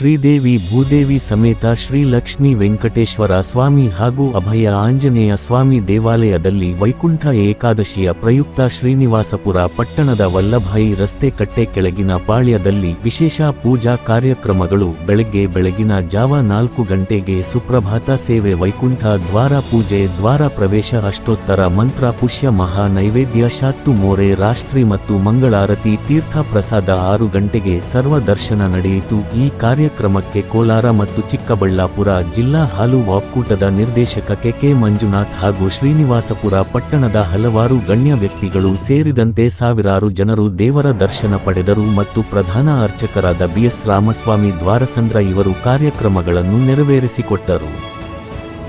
ಶ್ರೀದೇವಿ ಭೂದೇವಿ ಸಮೇತ ಶ್ರೀ ಲಕ್ಷ್ಮೀ ವೆಂಕಟೇಶ್ವರ ಸ್ವಾಮಿ ಹಾಗೂ ಅಭಯ ಆಂಜನೇಯ ಸ್ವಾಮಿ ದೇವಾಲಯದಲ್ಲಿ ವೈಕುಂಠ ಏಕಾದಶಿಯ ಪ್ರಯುಕ್ತ ಶ್ರೀನಿವಾಸಪುರ ಪಟ್ಟಣದ ವಲ್ಲಭಾಯಿ ರಸ್ತೆ ಕಟ್ಟೆ ಕೆಳಗಿನ ಪಾಳ್ಯದಲ್ಲಿ ವಿಶೇಷ ಪೂಜಾ ಕಾರ್ಯಕ್ರಮಗಳು. ಬೆಳಗ್ಗೆ ಬೆಳಗಿನ ಜಾವ ನಾಲ್ಕು ಗಂಟೆಗೆ ಸುಪ್ರಭಾತ ಸೇವೆ ವೈಕುಂಠ ದ್ವಾರ ಪೂಜೆ, ದ್ವಾರ ಪ್ರವೇಶ, ಅಷ್ಟೋತ್ತರ ಮಂತ್ರ, ಪುಷ್ಯ ಮಹಾ ನೈವೇದ್ಯ, ಶಾತ್ತು ಮೋರೆ, ರಾಷ್ಟ್ರಿ ಮತ್ತು ಮಂಗಳಾರತಿ, ತೀರ್ಥ ಪ್ರಸಾದ ಆರು ಗಂಟೆಗೆ ಸರ್ವ ದರ್ಶನ ನಡೆಯಿತು. ಈ ಕಾರ್ಯಕ್ರಮಕ್ಕೆ ಕೋಲಾರ ಮತ್ತು ಚಿಕ್ಕಬಳ್ಳಾಪುರ ಜಿಲ್ಲಾ ಹಾಲು ಒಕ್ಕೂಟದ ನಿರ್ದೇಶಕ ಕೆಕೆ ಮಂಜುನಾಥ್ ಹಾಗೂ ಶ್ರೀನಿವಾಸಪುರ ಪಟ್ಟಣದ ಹಲವಾರು ಗಣ್ಯ ವ್ಯಕ್ತಿಗಳು ಸೇರಿದಂತೆ ಸಾವಿರಾರು ಜನರು ದೇವರ ದರ್ಶನ ಪಡೆದರು ಮತ್ತು ಪ್ರಧಾನ ಅರ್ಚಕರಾದ ಬಿಎಸ್ ರಾಮಸ್ವಾಮಿ ದ್ವಾರಸಂದ್ರ ಇವರು ಕಾರ್ಯಕ್ರಮಗಳನ್ನು ನೆರವೇರಿಸಿಕೊಟ್ಟರು.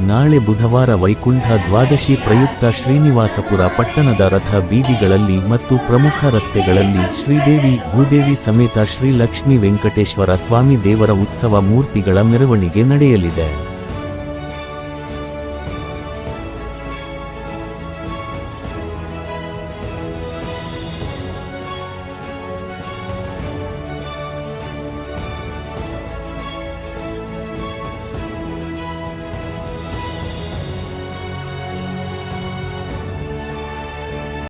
ನಾಳೆ ಬುಧವಾರ ವೈಕುಂಠ ದ್ವಾದಶಿ ಪ್ರಯುಕ್ತ ಶ್ರೀನಿವಾಸಪುರ ಪಟ್ಟಣದ ರಥ ಬೀದಿಗಳಲ್ಲಿ ಮತ್ತು ಪ್ರಮುಖ ರಸ್ತೆಗಳಲ್ಲಿ ಶ್ರೀದೇವಿ, ಭೂದೇವಿ ಸಮೇತ ಶ್ರೀ ಲಕ್ಷ್ಮೀ ವೆಂಕಟೇಶ್ವರ ಸ್ವಾಮಿ ದೇವರ ಉತ್ಸವ ಮೂರ್ತಿಗಳ ಮೆರವಣಿಗೆ ನಡೆಯಲಿದೆ.